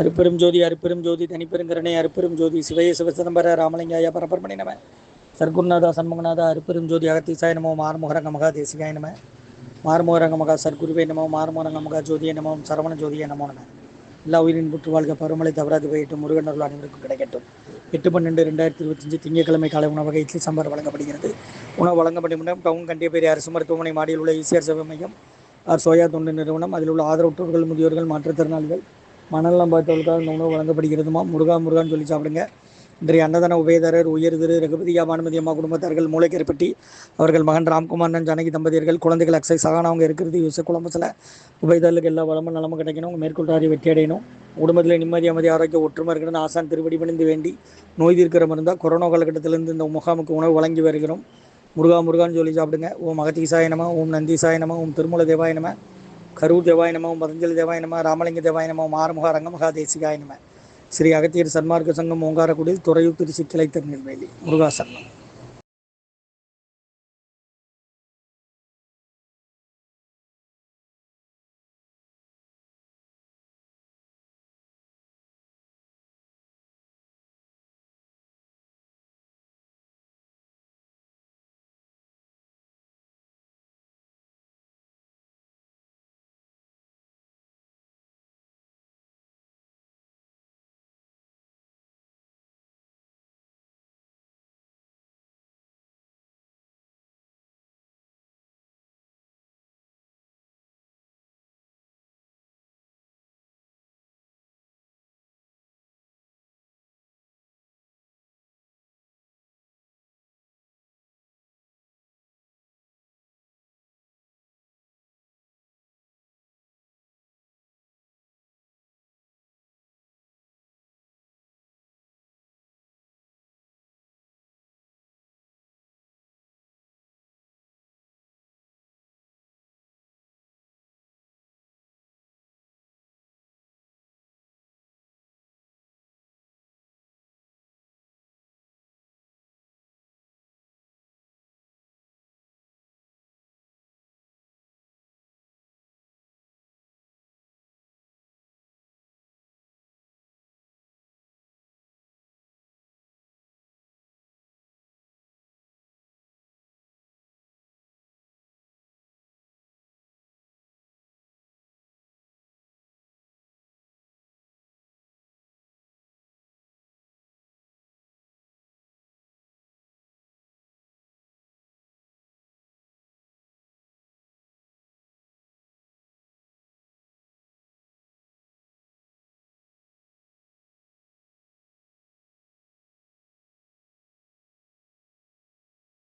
அருப்பெரும் ஜோதி அருப்பெரும் ஜோதி தனிப்பெருங்கருணை அருப்பெரும் ஜோதி சிவய சிவசிதம்பர ராமலிங்காய பரபரமணி நம. சர்க்குருநாதா சண்முகநாதா அருப்பெரும் ஜோதி அகத்தீசாய நமோ மார்முகரங்க மகா தேசிகாய நம. மார்முகரங்க மகா சர்க்குருவே நமோ மார்முகரங்க மகா ஜோதிய நமோ சரவண ஜோதிய நமோ நம. எல்லா உயிரின் புற்று வாழ்க பருமலை தவறாது போயிட்டு முருகன் அருள் அனைவருக்கும் கிடைக்கட்டும். எட்டு பன்னெண்டு ரெண்டாயிரத்தி இருபத்தஞ்சு திங்கட்கிழமை காலை உணவகை இட்லி சாம்பார் வழங்கப்படுகிறது. உணவு வழங்கப்படும் டவுன் பெரிய அரசு மருத்துவமனை மாடியில் உள்ள ஈசிஆர் சேவை மையம் சோயா தொண்டு நிறுவனம் அதில் உள்ள ஆதரவற்றோர்கள் முதியோர்கள் மாற்றுத்திறனாளிகள் மனநலம் பார்த்தவர்களுக்காக இந்த உணவு வழங்கப்படுகிறதுமா? முருகா முருகான்னு சொல்லி சாப்பிடுங்க. இன்றைய அன்னதான உபயதாரர் உயர் திரு ரகுபதியா பானுமதி அம்மா குடும்பத்தார்கள் மூளைக்கரைப்பட்டி அவர்கள் மகன் ராம்குமாரன் ஜானகி தம்பதியர்கள் குழந்தைகள் அக்ஸை சகானா அவங்க இருக்கிறது யூச குழம்பத்தில் உபயதாரர்களுக்கு எல்லா வளமும் நலமும் கிடைக்கணும். அவங்க மேற்கொள்றாரி வெற்றி அடையணும். குடும்பத்தில் நிம்மதி அமைதி ஆரோக்கிய ஒற்றுமை இருக்கணும்னு ஆசான் திருவடி பணிந்து வேண்டி நோய் தீர்க்கிற மருந்தா கொரோனா காலகட்டத்திலிருந்து இந்த முகாமுக்கு உணவு வழங்கி வருகிறோம். முருகா முருகான்னு சொல்லி சாப்பிடுங்க. ஓம் அகத்தீசாய நம ஓம் நந்தி நம ஓம் திருமூல தேவாயனமா கரூர் தேவாய நம ஓம் பதஞ்சலி தேவாய நம ராமலிங்க தேவாய நம ஓம் ஆறுமுக ரங்கமகா தேசிகாய நம. ஸ்ரீ அகத்தியர் சன்மார்க்க சங்கம் ஓங்காரக்குடியில் துறையூர் திருச்சி கிளை திருநெல்வேலி முருகாசரணம்